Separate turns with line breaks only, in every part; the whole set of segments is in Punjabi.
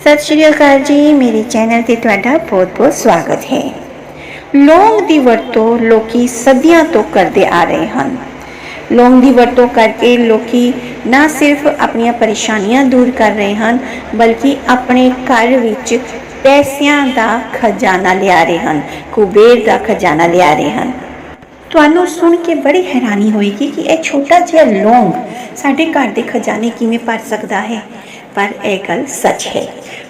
ਸਤਿ ਸ਼੍ਰੀ ਅਕਾਲ ਜੀ, ਮੇਰੇ ਚੈਨਲ ਤੇ ਤੁਹਾਡਾ ਬਹੁਤ-ਬਹੁਤ ਸਵਾਗਤ ਹੈ। ਲੌਂਗ ਦੀ ਵਰਤੋਂ ਲੋਕੀ ਸਦੀਆਂ ਤੋਂ ਕਰਦੇ ਆ ਰਹੇ ਹਨ। ਲੌਂਗ ਦੀ ਵਰਤੋਂ ਕਰਕੇ ਲੋਕੀ ਨਾ ਸਿਰਫ ਆਪਣੀਆਂ ਪਰੇਸ਼ਾਨੀਆਂ ਦੂਰ ਕਰ ਰਹੇ ਹਨ, ਬਲਕਿ ਆਪਣੇ ਘਰ ਵਿੱਚ ਪੈਸਿਆਂ ਦਾ ਖਜ਼ਾਨਾ ਲਿਆ ਰਹੇ ਹਨ, ਕੁਬੇਰ ਦਾ ਖਜ਼ਾਨਾ ਲਿਆ ਰਹੇ ਹਨ। ਤੁਹਾਨੂੰ ਸੁਣ ਕੇ ਬੜੀ ਹੈਰਾਨੀ ਹੋਏਗੀ ਕਿ ਇਹ ਛੋਟਾ ਜਿਹਾ ਲੌਂਗ ਸਾਡੇ ਘਰ ਦੇ ਖਜ਼ਾਨੇ ਕਿਵੇਂ ਭਰ ਸਕਦਾ ਹੈ? ਪਰ ਇਹ ਗੱਲ ਸੱਚ ਹੈ।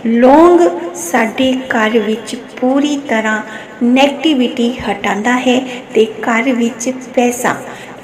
ਲੌਂਗ ਸਾਡੇ ਘਰ ਵਿੱਚ ਪੂਰੀ ਤਰ੍ਹਾਂ ਨੈਗੇਟਿਵਿਟੀ ਹਟਾਉਂਦਾ ਹੈ ਤੇ ਘਰ ਵਿੱਚ ਪੈਸਾ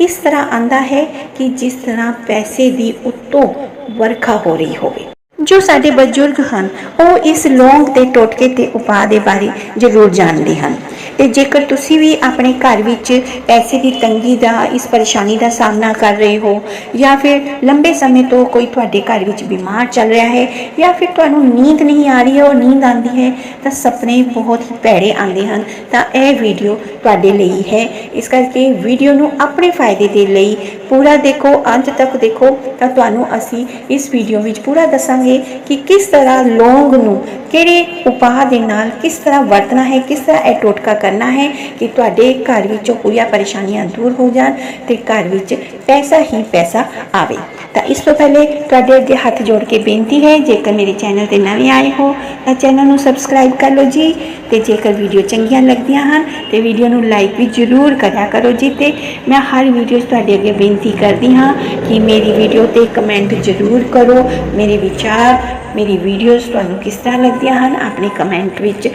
ਇਸ ਤਰ੍ਹਾਂ ਆਂਦਾ ਹੈ ਕਿ ਜਿਸ ਤਰ੍ਹਾਂ ਪੈਸੇ ਦੀ ਉੱਤੋਂ ਵਰਖਾ ਹੋ ਰਹੀ ਹੋਵੇ। ਜੋ ਸਾਡੇ ਬਜ਼ੁਰਗ ਹਨ, ਉਹ ਇਸ ਲੌਂਗ ਦੇ ਟੋਟਕੇ ਤੇ ਉਪਾਅ ਦੇ ਬਾਰੇ ਜ਼ਰੂਰ ਜਾਣਦੇ ਹਨ। ਤੇ ਜੇਕਰ ਤੁਸੀਂ ਵੀ ਆਪਣੇ ਘਰ ਵਿੱਚ ਪੈਸੇ ਦੀ ਤੰਗੀ ਦਾ, ਇਸ ਪਰੇਸ਼ਾਨੀ ਦਾ ਸਾਹਮਣਾ ਕਰ ਰਹੇ ਹੋ, ਜਾਂ ਫਿਰ ਲੰਬੇ ਸਮੇਂ ਤੋਂ ਕੋਈ ਤੁਹਾਡੇ ਘਰ ਵਿੱਚ ਬਿਮਾਰ ਚੱਲ ਰਿਹਾ ਹੈ, ਜਾਂ ਫਿਰ ਤੁਹਾਨੂੰ ਨੀਂਦ ਨਹੀਂ ਆ ਰਹੀ ਹੈ ਔਰ ਨੀਂਦ ਆਉਂਦੀ ਹੈ, ਤਾਂ ਸੁਪਨੇ ਬਹੁਤ ਹੀ ਭੈੜੇ ਆਉਂਦੇ ਹਨ। ਤਾਂ ਇਹ ਵੀਡੀਓ ਤੁਹਾਡੇ ਲਈ ਹੈ। ਇਸ ਕਰਕੇ ਵੀਡੀਓ ਨੂੰ ਆਪਣੇ ਫਾਇਦੇ ਦੇ ਲਈ ਪੂਰਾ ਦੇਖੋ, ਅੰਤ ਤੱਕ ਦੇਖੋ, ਤਾਂ ਤੁਹਾਨੂੰ ਅਸੀਂ ਇਸ ਵੀਡੀਓ ਵਿੱਚ ਪੂਰਾ ਦੱਸਾਂਗੇ ਕਿ ਕਿਸ ਤਰ੍ਹਾਂ ਲੌਂਗ ਨੂੰ ਕਿਹੜੇ ਉਪਾਅ ਦੇ ਨਾਲ ਕਿਸ ਤਰ੍ਹਾਂ ਵਰਤਣਾ ਹੈ, ਕਿਸ ਤਰ੍ਹਾਂ ਇਹ ਟੋਟਕਾ ਕਰਨਾ ਹੈ ਕਿ ਤੁਹਾਡੇ ਘਰ ਵਿੱਚੋਂ ਪੂਰੀਆਂ ਪਰੇਸ਼ਾਨੀਆਂ ਦੂਰ ਹੋ ਜਾਣ ਤੇ ਘਰ ਵਿੱਚ ਪੈਸਾ ਹੀ ਪੈਸਾ ਆਵੇ। ਤਾਂ ਇਸ ਤੋਂ ਪਹਿਲੇ ਤੁਹਾਡੇ ਅੱਗੇ ਹੱਥ ਜੋੜ ਕੇ ਬੇਨਤੀ ਹੈ, ਜੇਕਰ ਮੇਰੇ ਚੈਨਲ ਤੇ ਨਵੇਂ ਆਏ ਹੋ, ਤਾਂ ਚੈਨਲ ਨੂੰ ਸਬਸਕ੍ਰਾਈਬ ਕਰ ਲਓ ਜੀ ਤੇ ਜੇਕਰ ਵੀਡੀਓ ਚੰਗੀਆਂ ਲੱਗਦੀਆਂ ਹਨ, ਤੇ ਵੀਡੀਓ ਨੂੰ ਲਾਈਕ ਵੀ ਜ਼ਰੂਰ ਕਰਿਆ ਕਰੋ ਜੀ ਤੇ ਮੈਂ ਹਰ ਵੀਡੀਓ 'ਚ ਤੁਹਾਡੇ ਅੱਗੇ ਬੇਨਤੀ ਕਰਦੀ ਹਾਂ ਕਿ ਮੇਰੀ ਵੀਡੀਓ ਤੇ ਕਮੈਂਟ ਜ਼ਰੂਰ ਕਰੋ। ਮੇਰੇ ਵਿਚਾਰ, ਮੇਰੀ ਵੀਡੀਓਜ਼ ਤੁਹਾਨੂੰ ਕਿਸ ਤਰ੍ਹਾਂ ਲੱਗਦੀਆਂ ਹਨ, ਆਪਣੇ ਕਮੈਂਟ ਵਿੱਚ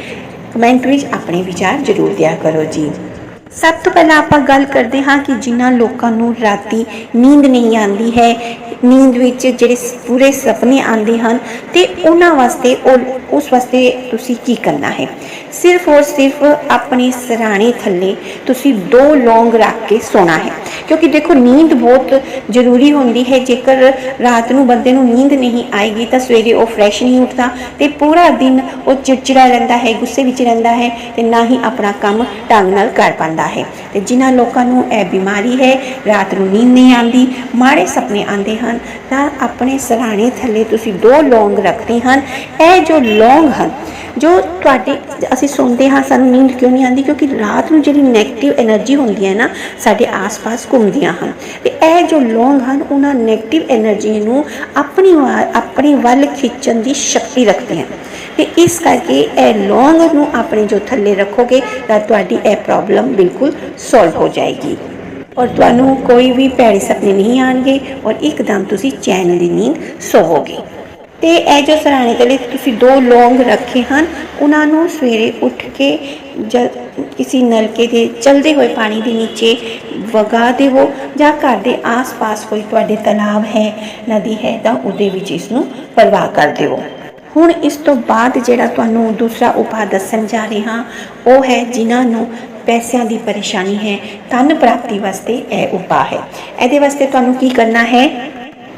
ਕਮੈਂਟ ਵਿੱਚ ਆਪਣੇ ਵਿਚਾਰ ਜ਼ਰੂਰ ਦਿਆ ਕਰੋ ਜੀ। ਸਭ ਤੋਂ ਪਹਿਲਾਂ ਆਪਾਂ ਗੱਲ ਕਰਦੇ ਹਾਂ ਕਿ ਜਿਨ੍ਹਾਂ ਲੋਕਾਂ ਨੂੰ ਰਾਤੀ ਨੀਂਦ ਨਹੀਂ ਆਉਂਦੀ ਹੈ, ਨੀਂਦ ਵਿੱਚ ਜਿਹੜੇ ਪੂਰੇ ਸੁਪਨੇ ਆਉਂਦੇ ਹਨ ਤੇ ਉਹਨਾਂ ਵਾਸਤੇ ਉਹ, ਉਸ ਵਾਸਤੇ ਤੁਸੀਂ ਕੀ ਕਰਨਾ ਹੈ? ਸਿਰਫ ਔਰ ਸਿਰਫ ਆਪਣੇ ਸਰਾਣੇ ਥੱਲੇ ਤੁਸੀਂ ਦੋ ਲੌਂਗ ਰੱਖ ਕੇ ਸੋਣਾ ਹੈ। ਕਿਉਂਕਿ ਦੇਖੋ, ਨੀਂਦ ਬਹੁਤ ਜ਼ਰੂਰੀ ਹੁੰਦੀ ਹੈ। ਜੇਕਰ ਰਾਤ ਨੂੰ ਬੰਦੇ ਨੂੰ ਨੀਂਦ ਨਹੀਂ ਆਏਗੀ ਤਾਂ ਸਵੇਰੇ ਉਹ ਫਰੈਸ਼ ਨਹੀਂ ਉੱਠਦਾ ਤੇ ਪੂਰਾ ਦਿਨ ਉਹ ਚਿੜਚਿੜਾ ਰਹਿੰਦਾ ਹੈ, ਗੁੱਸੇ ਵਿੱਚ ਰਹਿੰਦਾ ਹੈ ਤੇ ਨਾ ਹੀ ਆਪਣਾ ਕੰਮ ਢੰਗ ਨਾਲ ਕਰ ਪਾਉਂਦਾ ਹੈ। ਤੇ ਜਿਨ੍ਹਾਂ ਲੋਕਾਂ ਨੂੰ ਇਹ ਬਿਮਾਰੀ ਹੈ, ਰਾਤ ਨੂੰ ਨੀਂਦ ਨਹੀਂ ਆਉਂਦੀ, ਮਾੜੇ ਸੁਪਨੇ ਆਉਂਦੇ ਹਨ, ਤਾਂ ਆਪਣੇ ਸਰਾਣੇ ਥੱਲੇ ਤੁਸੀਂ ਦੋ ਲੌਂਗ ਰੱਖਦੇ ਹਨ। ਇਹ ਜੋ ਲੌਂਗ ਹਨ, ਜੋ ਤੁਹਾਡੇ ਅਸੀਂ ਸੁਣਦੇ ਹਾਂ, ਸਾਨੂੰ ਨੀਂਦ ਕਿਉਂ ਨਹੀਂ ਆਉਂਦੀ? ਕਿਉਂਕਿ ਰਾਤ ਨੂੰ ਜਿਹੜੀ ਨੈਗੇਟਿਵ એનર્ਜੀ ਹੁੰਦੀ ਹੈ ਨਾ, ਸਾਡੇ ਆਸ-ਪਾਸ ਘੁੰਮਦੀਆਂ ਹਨ। ਤੇ ਇਹ ਜੋ ਲੌਂਗ ਹਨ, ਉਹਨਾਂ ਨੈਗੇਟਿਵ એનર્ਜੀ ਨੂੰ ਆਪਣੀ ਆਪਣੇ ਵੱਲ ਖਿੱਚਣ ਦੀ ਸ਼ਕਤੀ ਰੱਖਦੇ ਹਨ। ਤੇ ਇਸ ਕਰਕੇ ਇਹ ਲੌਂਗ ਨੂੰ ਆਪਣੇ ਜੋ ਥੱਲੇ ਰੱਖੋਗੇ, ਤਾਂ ਤੁਹਾਡੀ ਇਹ ਪ੍ਰੋਬਲਮ ਬਿਲਕੁਲ ਸੋਲਵ ਹੋ ਜਾਏਗੀ। ਔਰ ਤੁਹਾਨੂੰ ਕੋਈ ਵੀ ਭੈੜੇ ਸਪਨੇ ਨਹੀਂ ਆਣਗੇ, ਔਰ ਇੱਕਦਮ ਤੁਸੀਂ ਚੈਨ ਦੀ ਨੀਂਦ ਸੋਵੋਗੇ। ਤੇ ਇਹ ਜੋ ਸਰਾਣੇ ਤਲੇ ਤੁਸੀਂ ਦੋ ਲੌਂਗ ਰੱਖੇ ਹਨ, ਉਹਨਾਂ ਨੂੰ ਸਵੇਰੇ ਉੱਠ ਕੇ ਜਦ ਕਿਸੇ ਨਲਕੇ ਦੇ ਚਲਦੇ ਹੋਏ ਪਾਣੀ ਦੇ ਨੀਚੇ ਵਗਾ ਦੇਵੋ ਜਾਂ ਘਰ ਦੇ ਆਸ-ਪਾਸ ਕੋਈ ਤੁਹਾਡੇ ਤਲਾਬ ਹੈ, ਨਦੀ ਹੈ ਤਾਂ ਉਹਦੇ ਵਿੱਚ ਇਸ ਨੂੰ ਪ੍ਰਵਾਹ ਕਰ ਦਿਓ ਹੁਣ ਇਸ ਤੋਂ ਬਾਅਦ ਜਿਹੜਾ ਤੁਹਾਨੂੰ ਦੂਸਰਾ ਉਪਾਅ ਦੱਸਣ ਜਾ ਰਹੀ ਹਾਂ ਉਹ ਹੈ ਜਿਨ੍ਹਾਂ ਨੂੰ ਪੈਸਿਆਂ ਦੀ ਪਰੇਸ਼ਾਨੀ ਹੈ, ਧਨ ਪ੍ਰਾਪਤੀ ਵਾਸਤੇ ਇਹ ਉਪਾਅ ਹੈ। ਇਹਦੇ ਵਾਸਤੇ ਤੁਹਾਨੂੰ ਕੀ ਕਰਨਾ ਹੈ?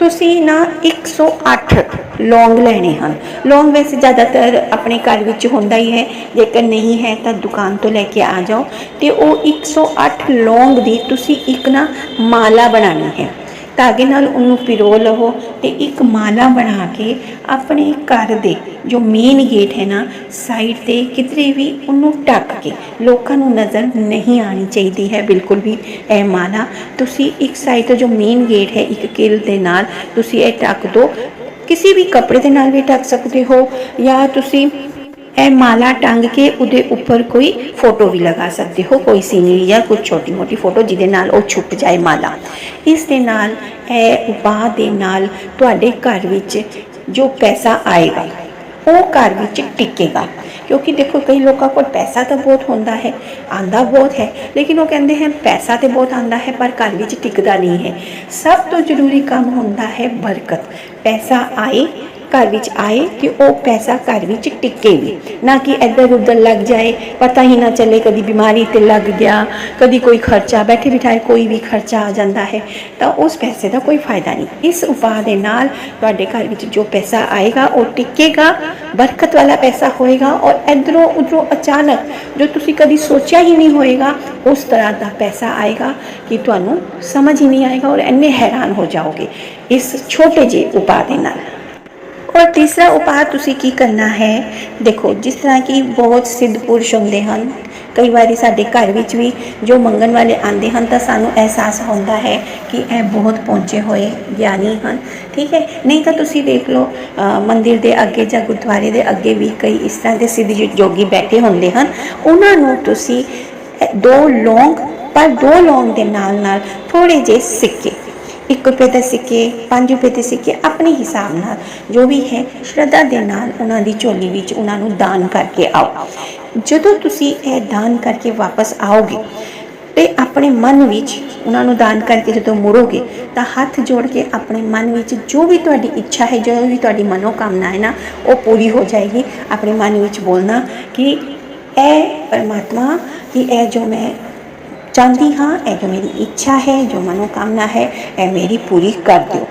ਤੁਸੀਂ ਨਾ 108 ਲੌਂਗ ਲੈਣੇ ਹਨ। ਲੌਂਗ ਵੈਸੇ ਜ਼ਿਆਦਾਤਰ ਆਪਣੇ ਘਰ ਵਿੱਚ ਹੁੰਦਾ ਹੀ ਹੈ। ਜੇਕਰ ਨਹੀਂ ਹੈ ਤਾਂ ਦੁਕਾਨ ਤੋਂ ਲੈ ਕੇ ਆ ਜਾਓ। ਤੇ ਉਹ 108 ਲੌਂਗ ਦੀ ਤੁਸੀਂ ਇੱਕ ਨਾ ਮਾਲਾ ਬਣਾਉਣੀ ਹੈ। ਧਾਗੇ ਨਾਲ ਉਹਨੂੰ ਪਿਰੋ ਲਵੋ ਤੇ ਇੱਕ ਮਾਲਾ ਬਣਾ ਕੇ ਆਪਣੇ ਘਰ ਦੇ ਜੋ ਮੇਨ ਗੇਟ ਹੈ ਨਾ ਸਾਈਡ ਤੇ ਕਿਤੇ ਵੀ ਉਹਨੂੰ ਢੱਕ ਕੇ ਲੋਕਾਂ ਨੂੰ ਨਜ਼ਰ ਨਹੀਂ ਆਣੀ ਚਾਹੀਦੀ ਹੈ, ਬਿਲਕੁਲ ਵੀ। ਇਹ ਮਾਲਾ ਤੁਸੀਂ ਇੱਕ ਸਾਈਡ ਤੋਂ ਜੋ ਮੇਨ ਗੇਟ ਹੈ, ਇੱਕ ਕਿਲ ਦੇ ਨਾਲ ਤੁਸੀਂ ਇਹ ਢੱਕ ਦਿਓ ਕਿਸੇ ਵੀ ਕੱਪੜੇ ਦੇ ਨਾਲ ਵੀ ਢੱਕ ਸਕਦੇ ਹੋ, ਜਾਂ ਤੁਸੀਂ ਇਹ ਮਾਲਾ ਟੰਗ ਕੇ ਉਹਦੇ ਉੱਪਰ ਕੋਈ ਫੋਟੋ ਵੀ ਲਗਾ ਸਕਦੇ ਹੋ, ਕੋਈ ਸੀਨਰੀ ਜਾਂ ਕੁਝ ਛੋਟੀ ਮੋਟੀ ਫੋਟੋ ਜਿਹਦੇ ਨਾਲ ਉਹ ਛੁਪ ਜਾਏ ਮਾਲਾ। ਇਸ ਦੇ ਨਾਲ, ਇਹ ਉਪਾਅ ਦੇ ਨਾਲ ਤੁਹਾਡੇ ਘਰ ਵਿੱਚ ਜੋ ਪੈਸਾ ਆਏਗਾ ਉਹ ਘਰ ਵਿੱਚ ਟਿਕੇਗਾ। ਕਿਉਂਕਿ ਦੇਖੋ, ਕਈ ਲੋਕਾਂ ਕੋਲ ਪੈਸਾ ਤਾਂ ਬਹੁਤ ਹੁੰਦਾ ਹੈ, ਆਂਦਾ ਬਹੁਤ ਹੈ, ਲੇਕਿਨ ਉਹ ਕਹਿੰਦੇ ਹਨ, ਪੈਸਾ ਤੇ ਬਹੁਤ ਆਂਦਾ ਹੈ, ਪਰ ਘਰ ਵਿੱਚ ਟਿਕਦਾ ਨਹੀਂ ਹੈ। ਸਭ ਤੋਂ ਜ਼ਰੂਰੀ ਕੰਮ ਹੁੰਦਾ ਹੈ ਬਰਕਤ। ਪੈਸਾ ਆਏ ਘਰ ਵਿੱਚ ਆਏ ਕਿ ਉਹ ਪੈਸਾ ਘਰ ਵਿੱਚ ਟਿਕੇ ਵੀ। ਨਾ ਕਿ ਇੱਧਰ ਉੱਧਰ ਲੱਗ ਜਾਏ, ਪਤਾ ਹੀ ਨਾ ਚੱਲੇ ਕਦੀ ਬਿਮਾਰੀ ਤੇ ਲੱਗ ਗਿਆ, ਕਦੀ ਕੋਈ ਖਰਚਾ, ਬੈਠੇ ਬਿਠਾਏ ਕੋਈ ਵੀ ਖਰਚਾ ਆ ਜਾਂਦਾ ਹੈ। ਤਾਂ ਉਸ ਪੈਸੇ ਦਾ ਕੋਈ ਫਾਇਦਾ ਨਹੀਂ। ਇਸ ਉਪਾਅ ਦੇ ਨਾਲ ਤੁਹਾਡੇ ਘਰ ਵਿੱਚ ਜੋ ਪੈਸਾ ਆਏਗਾ, ਉਹ ਟਿੱਕੇਗਾ, ਬਰਕਤ ਵਾਲਾ ਪੈਸਾ ਹੋਏਗਾ ਔਰ ਇਧਰੋਂ ਉਧਰੋਂ ਅਚਾਨਕ ਜੋ ਤੁਸੀਂ ਕਦੀ ਸੋਚਿਆ ਹੀ ਨਹੀਂ ਹੋਏਗਾ, ਉਸ ਤਰ੍ਹਾਂ ਦਾ ਪੈਸਾ ਆਏਗਾ ਕਿ ਤੁਹਾਨੂੰ ਸਮਝ ਹੀ ਨਹੀਂ ਆਏਗਾ ਔਰ ਇੰਨੇ ਹੈਰਾਨ ਹੋ ਜਾਓਗੇ ਇਸ ਛੋਟੇ ਜਿਹੇ ਉਪਾਅ ਦੇ ਨਾਲ। ਔਰ ਤੀਸਰਾ ਉਪਾਅ ਤੁਸੀਂ ਕੀ ਕਰਨਾ ਹੈ? ਦੇਖੋ, ਜਿਸ ਤਰ੍ਹਾਂ ਕਿ ਬਹੁਤ ਸਿੱਧ ਪੁਰਸ਼ ਹੁੰਦੇ ਹਨ, ਕਈ ਵਾਰੀ ਸਾਡੇ ਘਰ ਵਿੱਚ ਵੀ ਜੋ ਮੰਗਣ ਵਾਲੇ ਆਉਂਦੇ ਹਨ ਤਾਂ ਸਾਨੂੰ ਅਹਿਸਾਸ ਹੁੰਦਾ ਹੈ ਕਿ ਇਹ ਬਹੁਤ ਪਹੁੰਚੇ ਹੋਏ ਗਿਆਨੀ ਹਨ, ਠੀਕ ਹੈ? ਨਹੀਂ ਤਾਂ ਤੁਸੀਂ ਦੇਖ ਲਓ ਮੰਦਿਰ ਦੇ ਅੱਗੇ ਜਾਂ ਗੁਰਦੁਆਰੇ ਦੇ ਅੱਗੇ ਵੀ ਕਈ ਇਸ ਤਰ੍ਹਾਂ ਦੇ ਸਿੱਧ ਜੋਗੀ ਬੈਠੇ ਹੁੰਦੇ ਹਨ। ਉਹਨਾਂ ਨੂੰ ਤੁਸੀਂ ਦੋ ਲੌਂਗ, ਪਰ ਦੋ ਲੌਂਗ ਦੇ ਨਾਲ ਨਾਲ ਥੋੜੇ ਜਿਹੇ ਸਿੱਕੇ ਇੱਕ ਰੁਪਏ ਦੇ ਸਿੱਕੇ 5 ਰੁਪਏ ਦੇ ਸਿੱਕੇ ਆਪਣੇ ਹਿਸਾਬ ਨਾਲ ਜੋ ਵੀ ਹੈ, ਸ਼ਰਧਾ ਦੇ ਨਾਲ ਉਹਨਾਂ ਦੀ ਝੋਲੀ ਵਿੱਚ ਉਹਨਾਂ ਨੂੰ ਦਾਨ ਕਰਕੇ ਆਓ। ਜਦੋਂ ਤੁਸੀਂ ਇਹ ਦਾਨ ਕਰਕੇ ਵਾਪਸ ਆਓਗੇ ਤੇ ਆਪਣੇ ਮਨ ਵਿੱਚ ਉਹਨਾਂ ਨੂੰ ਦਾਨ ਕਰਕੇ ਜਦੋਂ ਮੁੜੋਗੇ, ਤਾਂ ਹੱਥ ਜੋੜ ਕੇ ਆਪਣੇ ਮਨ ਵਿੱਚ ਜੋ ਵੀ ਤੁਹਾਡੀ ਇੱਛਾ ਹੈ, ਜੋ ਵੀ ਤੁਹਾਡੀ ਮਨੋਕਾਮਨਾ ਹੈ ਨਾ, ਉਹ ਪੂਰੀ ਹੋ ਜਾਏਗੀ। ਆਪਣੇ ਮਨ ਵਿੱਚ ਬੋਲਣਾ ਕਿ, ਇਹ ਪਰਮਾਤਮਾ, ਕਿ ਇਹ ਜੋ ਮੈਂ ਚਾਹੁੰਦੀ ਹਾਂ ਇਹ ਜੋ ਮੇਰੀ ਇੱਛਾ ਹੈ ਜੋ ਮਨੋਕਾਮਨਾ ਹੈ ਇਹ ਮੇਰੀ ਪੂਰੀ ਕਰ ਦਿਓ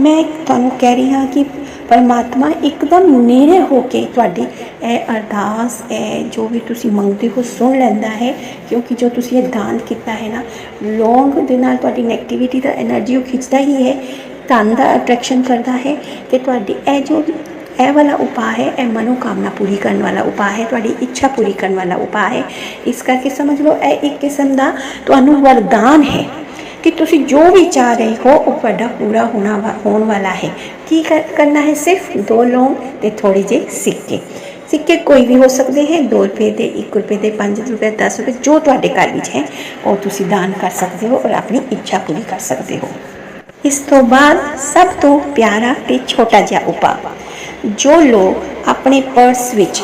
ਮੈਂ ਤੁਹਾਨੂੰ ਕਹਿ ਰਹੀ ਹਾਂ ਕਿ ਪਰਮਾਤਮਾ ਇੱਕਦਮ ਨੇੜੇ ਹੋ ਕੇ ਤੁਹਾਡੀ ਇਹ ਅਰਦਾਸ ਇਹ ਜੋ ਵੀ ਤੁਸੀਂ ਮੰਗਦੇ ਹੋ ਸੁਣ ਲੈਂਦਾ ਹੈ ਕਿਉਂਕਿ ਜੋ ਤੁਸੀਂ ਇਹ ਦਾਨ ਕੀਤਾ ਹੈ ਨਾ ਲੌਂਗ ਦੇ ਨਾਲ ਤੁਹਾਡੀ ਨੈਗੇਟਿਵਿਟੀ ਦਾ એનર્ਜੀ ਉਹ ਖਿੱਚਦਾ ਹੀ ਹੈ ਧਨ ਦਾ ਅਟਰੈਕਸ਼ਨ ਕਰਦਾ ਹੈ ਤੇ ਤੁਹਾਡੀ ਇਹ ਜੋ ਇਹ ਵਾਲਾ ਉਪਾਅ ਹੈ, ਇਹ ਮਨੋਕਾਮਨਾ ਪੂਰੀ ਕਰਨ ਵਾਲਾ ਉਪਾਅ ਹੈ, ਤੁਹਾਡੀ ਇੱਛਾ ਪੂਰੀ ਕਰਨ ਵਾਲਾ ਉਪਾਅ ਹੈ। ਇਸ ਕਰਕੇ ਸਮਝ ਲਓ, ਇਹ ਇੱਕ ਕਿਸਮ ਦਾ ਤੁਹਾਨੂੰ ਵਰਦਾਨ ਹੈ ਕਿ ਤੁਸੀਂ ਜੋ ਵੀ ਚਾਹ ਰਹੇ ਹੋ, ਉਹ ਤੁਹਾਡਾ ਪੂਰਾ ਹੋਣਾ ਵਾ- ਹੋਣ ਵਾਲਾ ਹੈ। ਕੀ ਕਰਨਾ ਹੈ ਸਿਰਫ ਦੋ ਲੌਂਗ ਤੇ ਥੋੜੇ ਜਿਹੇ ਸਿੱਕੇ। ਸਿੱਕੇ ਕੋਈ ਵੀ ਹੋ ਸਕਦੇ ਹੈ 2 ਰੁਪਏ ਦੇ 1 ਰੁਪਏ ਦੇ 5 ਰੁਪਏ 10 ਰੁਪਏ, ਜੋ ਤੁਹਾਡੇ ਘਰ ਵਿੱਚ ਹੈ, ਉਹ ਤੁਸੀਂ ਦਾਨ ਕਰ ਸਕਦੇ ਹੋ ਔਰ ਆਪਣੀ ਇੱਛਾ ਪੂਰੀ ਕਰ ਸਕਦੇ ਹੋ। ਇਸ ਤੋਂ ਬਾਅਦ ਸਭ ਤੋਂ ਪਿਆਰਾ ਤੇ ਛੋਟਾ ਜਿਹਾ ਉਪਾਅ। ਜੋ ਲੋਕ ਆਪਣੇ ਪਰਸ ਵਿੱਚ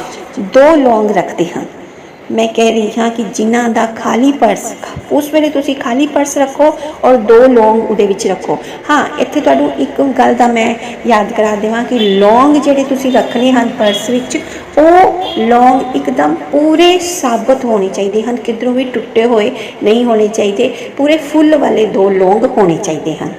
ਦੋ ਲੌਂਗ ਰੱਖਦੇ ਹਨ। ਮੈਂ ਕਹਿ ਰਹੀ ਹਾਂ ਕਿ ਜਿਨ੍ਹਾਂ ਦਾ ਖਾਲੀ ਪਰਸ, ਉਸ ਵੇਲੇ ਤੁਸੀਂ ਖਾਲੀ ਪਰਸ ਰੱਖੋ ਔਰ ਦੋ ਲੌਂਗ ਉਹਦੇ ਵਿੱਚ ਰੱਖੋ। ਹਾਂ, ਇੱਥੇ ਤੁਹਾਨੂੰ ਇੱਕ ਗੱਲ ਦਾ ਮੈਂ ਯਾਦ ਕਰਾ ਦੇਵਾਂ ਕਿ ਲੌਂਗ ਜਿਹੜੇ ਤੁਸੀਂ ਰੱਖਣੇ ਹਨ ਪਰਸ ਵਿੱਚ, ਉਹ ਲੌਂਗ ਇੱਕਦਮ ਪੂਰੇ ਸਾਬਤ ਹੋਣੇ ਚਾਹੀਦੇ ਹਨ, ਕਿਧਰੋਂ ਵੀ ਟੁੱਟੇ ਹੋਏ ਨਹੀਂ ਹੋਣੇ ਚਾਹੀਦੇ, ਪੂਰੇ ਫੁੱਲ ਵਾਲੇ ਦੋ ਲੌਂਗ ਹੋਣੇ ਚਾਹੀਦੇ ਹਨ।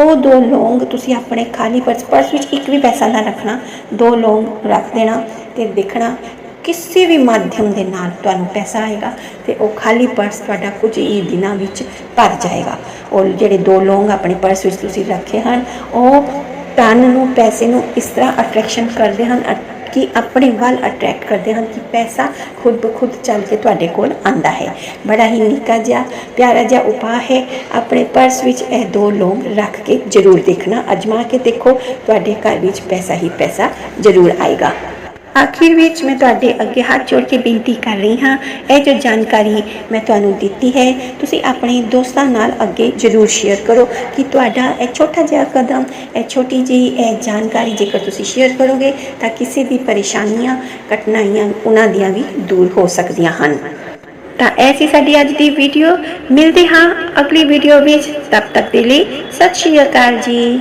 ਉਹ ਦੋ ਲੌਂਗ ਤੁਸੀਂ ਆਪਣੇ ਖਾਲੀ ਪਰਸ ਪਰਸ ਵਿੱਚ ਇੱਕ ਵੀ ਪੈਸਾ ਨਾ ਰੱਖਣਾ, ਦੋ ਲੌਂਗ ਰੱਖ ਦੇਣਾ ਤੇ ਦੇਖਣਾ ਕਿਸੇ ਵੀ ਮਾਧਿਅਮ ਦੇ ਨਾਲ ਤੁਹਾਨੂੰ ਪੈਸਾ ਆਏਗਾ ਤੇ ਉਹ ਖਾਲੀ ਪਰਸ ਤੁਹਾਡਾ ਕੁਝ ਹੀ ਦਿਨਾਂ ਵਿੱਚ ਭਰ ਜਾਏਗਾ। ਉਹ ਜਿਹੜੇ ਦੋ ਲੌਂਗ ਆਪਣੇ ਪਰਸ ਵਿੱਚ ਤੁਸੀਂ ਰੱਖੇ ਹਨ, ਉਹ ਧਨ ਨੂੰ, ਪੈਸੇ ਨੂੰ ਇਸ ਤਰ੍ਹਾਂ ਅਟਰੈਕਸ਼ਨ ਕਰਦੇ ਹਨ ਅ- ਕਿ ਆਪਣੇ ਵੱਲ ਅਟਰੈਕਟ ਕਰਦੇ ਹਨ ਕਿ ਪੈਸਾ ਖੁਦ ਬ ਖੁਦ ਚੱਲ ਕੇ ਤੁਹਾਡੇ ਕੋਲ ਆਂਦਾ ਹੈ ਬੜਾ ਹੀ ਨਿੱਕਾ ਜਿਹਾ ਪਿਆਰਾ ਜਿਹਾ ਉਪਾਅ ਹੈ ਆਪਣੇ ਪਰਸ ਵਿੱਚ ਇਹ ਦੋ ਲੌਂਗ ਰੱਖ ਕੇ ਜ਼ਰੂਰ ਦੇਖਣਾ ਅਜਮਾ ਕੇ ਦੇਖੋ ਤੁਹਾਡੇ ਘਰ ਵਿੱਚ ਪੈਸਾ ਹੀ ਪੈਸਾ ਜ਼ਰੂਰ ਆਏਗਾ ਆਖਿਰ ਵਿੱਚ ਮੈਂ ਤੁਹਾਡੇ ਅੱਗੇ ਹੱਥ ਜੋੜ ਕੇ ਬੇਨਤੀ ਕਰ ਰਹੀ ਹਾਂ। ਇਹ ਜੋ ਜਾਣਕਾਰੀ ਮੈਂ ਤੁਹਾਨੂੰ ਦਿੱਤੀ ਹੈ, ਤੁਸੀਂ ਆਪਣੇ ਦੋਸਤਾਂ ਨਾਲ ਅੱਗੇ ਜ਼ਰੂਰ ਸ਼ੇਅਰ ਕਰੋ ਕਿ ਤੁਹਾਡਾ ਇਹ ਛੋਟਾ ਜਿਹਾ ਕਦਮ, ਇਹ ਛੋਟੀ ਜਿਹੀ ਇਹ ਜਾਣਕਾਰੀ ਜੇਕਰ ਤੁਸੀਂ ਸ਼ੇਅਰ ਕਰੋਗੇ ਤਾਂ ਕਿਸੇ ਦੀ ਪਰੇਸ਼ਾਨੀਆਂ, ਕਠਿਨਾਈਆਂ ਉਹਨਾਂ ਦੀਆਂ ਵੀ ਦੂਰ ਹੋ ਸਕਦੀਆਂ ਹਨ। ਤਾਂ ਐਸੀ ਸਾਡੀ ਅੱਜ ਦੀ ਵੀਡੀਓ ਮਿਲਦੇ ਹਾਂ ਅਗਲੀ ਵੀਡੀਓ ਵਿੱਚ। ਤਬ ਤੱਕ ਦੇ ਲਈ ਸਤਿ ਸ਼੍ਰੀ ਅਕਾਲ ਜੀ।